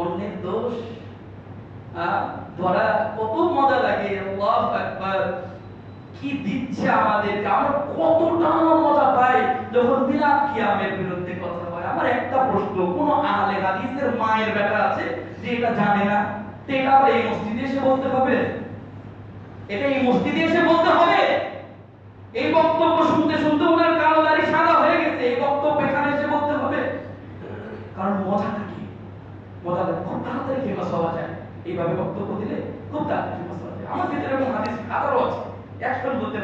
অন্যের দোষ ধরা কত মজা লাগে কি দিচ্ছে আমাদেরকে? আমরা কতটা মজা পাই যখন কিয়ামের বিরুদ্ধে কথা হয় আমার একটা প্রশ্ন, কোন আহলে হাদিসের মায়ের বেটা আছে যে এটা জানে না? এটা আবার এই মসজিদে এসে বলতে হবে? এটা এই মসজিদে এসে বলতে হবে? এই বক্তব্য শুনতে শুনতে ওনার কালো দাড়ি সাদা হয়ে গেছে এই বক্তব্য এখানে এসে বলতে হবে কারণ মজাটা কি মজাটা খুব ফেমাস হওয়া যায়। এইভাবে বক্তব্য দিলে খুব তাড়াতাড়ি ফেমাস হওয়া যায়। আমার হাদিস আছে।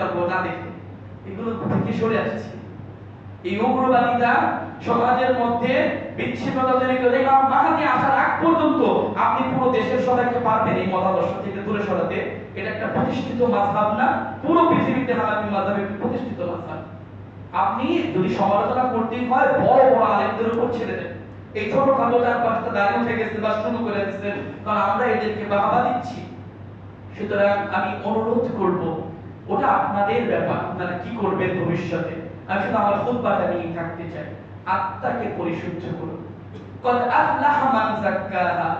পারব না দেখে এগুলো থেকে সরে এই সমাজের মধ্যে বিচ্ছিন্নতা তৈরি করে মাহাদি আসার আগ পর্যন্ত আপনি পুরো দেশের সবাইকে পারবেন এই মতাদর্শ থেকে দূরে সরাতে। এটা একটা প্রতিষ্ঠিত মাযহাব না। পুরো পৃথিবীতে হানাফি মাযহাব একটি প্রতিষ্ঠিত মাযহাব। আপনি যদি সমালোচনা করতেই হয়, বড় বড় আলেমদের উপর ছেড়ে দেন। এই ছোট ছোটখাটো চার পাঁচটা দাঁড়িয়ে উঠে গেছে বা শুরু করে দিচ্ছেন কারণ আমরা এদেরকে বাহবা দিচ্ছি। সুতরাং আমি অনুরোধ করব, ওটা আপনাদের ব্যাপার, আপনারা কি করবেন ভবিষ্যতে? আমি শুধু আমার খুতবাটা নিয়ে থাকতে চাই। আত্মাকে পরিশুদ্ধ করুন। কদ আফলাহা মান যাক্কাহা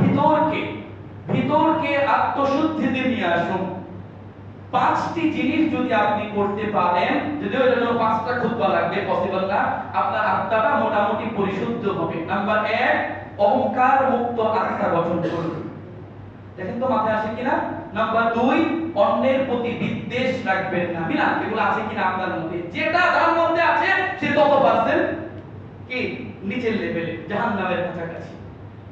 ভিতরকে ভিতরকে আত্মশুদ্ধিতে নিয়ে আসুন। পাঁচটি জিনিস যদি আপনি করতে পারেন, যদিও এটার জন্য পাঁচটা খুতবা লাগবে পসিবল না, আপনার আত্মাটা মোটামুটি পরিশুদ্ধ হবে। নাম্বার এক, অহংকার মুক্ত আত্মা গঠন করুন। দেখেন তো মাথায় আসে কিনা? নাম্বার দুই, অন্যের প্রতি বিদ্বেষ রাখবেন না। বিনা এগুলো আছে কিনা আপনার মধ্যে? যেটা তার মধ্যে আছে, সে তত পার্সেন্ট কি? নিচের লেভেলে জাহান্নামের কাছাকাছি।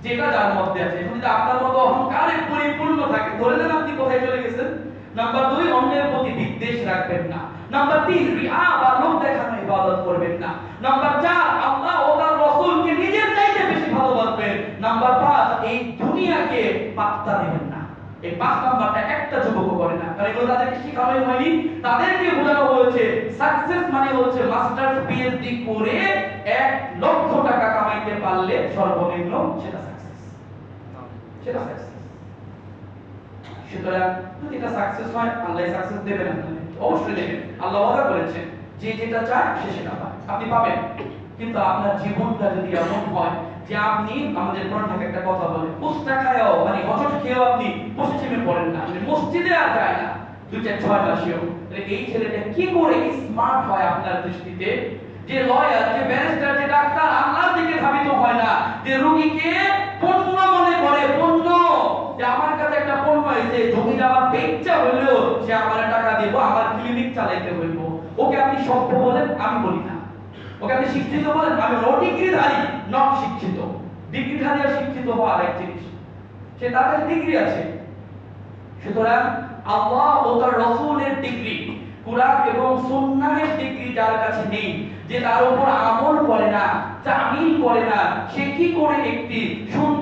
যেটা যার মধ্যে আছে। যদি আপনার মতো অহংকারে পরিপূর্ণ থাকে, ধরে নেন আপনি কোথায় চলে গেছেন? নাম্বার দুই, অন্যের প্রতি বিদ্বেষ রাখবেন না। নাম্বার তিন, রিয়া বা লোক দেখানো ইবাদত করবেন না। নাম্বার চার, আল্লাহ ও তার রাসূলকে নিজের চাইতে বেশি ভালোবাসবেন। নাম্বার পাঁচ, এই দুনিয়াকে পাত্তা দেবেন না। এই পাঁচ নাম্বারটা একটা যুবক করে না। কারণ এগুলো তাদেরকে শেখানোই হয়নি। তাদেরকে বোঝানো হয়েছে সাকসেস মানে হচ্ছে মাস্টার্স পিএইচডি করে এক লক্ষ টাকা কামাইতে পারলে সর্বনিম্ন সেটা সাকসেস সেটা সাকসেস সুতরাং যদি এটা সাকসেস হয় আল্লাহ সাকসেস দেবেন অবশ্যই দেবেন। আল্লাহ ওয়াদা করেছেন, যে যেটা চায় সে সেটা পায়। আপনি পাবেন। কিন্তু আপনার জীবনটা যদি এমন হয় যে আপনি আমাদের থেকে একটা কথা বলে পুস্তা খায়ও মানে হজট খেয়েও আপনি পশ্চিমে পড়েন না। আপনি মসজিদে আর যায় না। দুই চার ছয় মাসেও। এই ছেলেটা কি করে স্মার্ট হয় আপনার দৃষ্টিতে? যে লয়ার যে ব্যারিস্টার যে ডাক্তার, আল্লাহর দিকে ধাবিত হয় না। যে রোগীকে পণ্য মনে করে পণ্য যে আমার কাছে একটা পণ্য এসে জমিটা আমার বেচা সে আমার টাকা দেব, আমার ক্লিনিক চালাইতে হইব। ওকে আপনি সভ্য বলেন, আমি বলি না। ওকে আপনি শিক্ষিত বলেন, আমি নো ডিগ্রিধারী নট শিক্ষিত। ডিগ্রিধারী আর শিক্ষিত হওয়া আরেক জিনিস। সে তার ডিগ্রি আছে। সুতরাং আল্লাহ ও তার রসুলের ডিগ্রি, কুরআন এবং সুন্নাহের ডিগ্রি যার কাছে নেই, যে তার উপর আমল করে না তামিল করে না, সে কি করে একটি সুন্দর